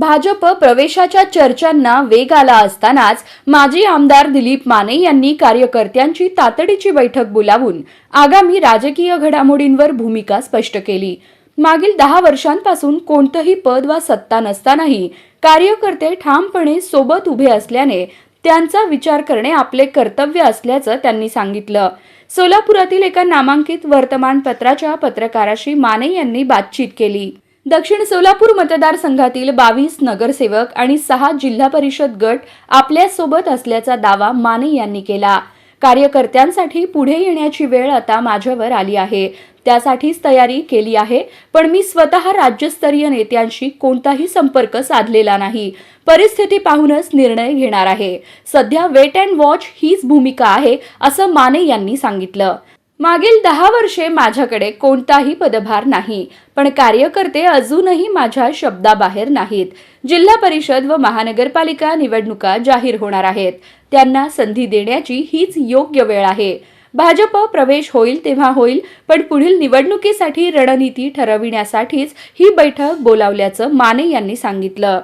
भाजप प्रवेशाच्या चर्चांना वेग आला असतानाच माजी आमदार दिलीप माने यांनी कार्यकर्त्यांची तातडीची बैठक बोलावून आगामी राजकीय घडामोडींवर भूमिका स्पष्ट केली. मागील दहा वर्षांपासून कोणतंही पद वा सत्ता नसतानाही कार्यकर्ते ठामपणे सोबत उभे असल्याने त्यांचा विचार करणे आपले कर्तव्य असल्याचं त्यांनी सांगितलं. सोलापुरातील एका नामांकित वर्तमानपत्राच्या पत्रकाराशी माने यांनी बातचीत केली. दक्षिण सोलापूर मतदारसंघातील बावीस नगरसेवक आणि सहा जिल्हा परिषद गट आपल्यासोबत असल्याचा दावा माने यांनी केला. कार्यकर्त्यांसाठी पुढे येण्याची वेळ आता माझ्यावर आली आहे. त्यासाठीच तयारी केली आहे पण मी स्वतः राज्यस्तरीय नेत्यांशी कोणताही संपर्क साधलेला नाही. परिस्थिती पाहूनच निर्णय घेणार आहे. सध्या वेट अँड वॉच हीच भूमिका आहे असं माने यांनी सांगितलं. मागील दहा वर्षे माझ्याकडे कोणताही पदभार नाही पण कार्यकर्ते अजूनही माझ्या शब्दाबाहेर नाहीत. जिल्हा परिषद व महानगरपालिका निवडणुका जाहीर होणार आहेत. त्यांना संधी देण्याची हीच योग्य वेळ आहे. भाजप प्रवेश होईल तेव्हा होईल पण पुढील निवडणुकीसाठी रणनीती ठरविण्यासाठीच ही बैठक बोलावल्याचं माने यांनी सांगितलं.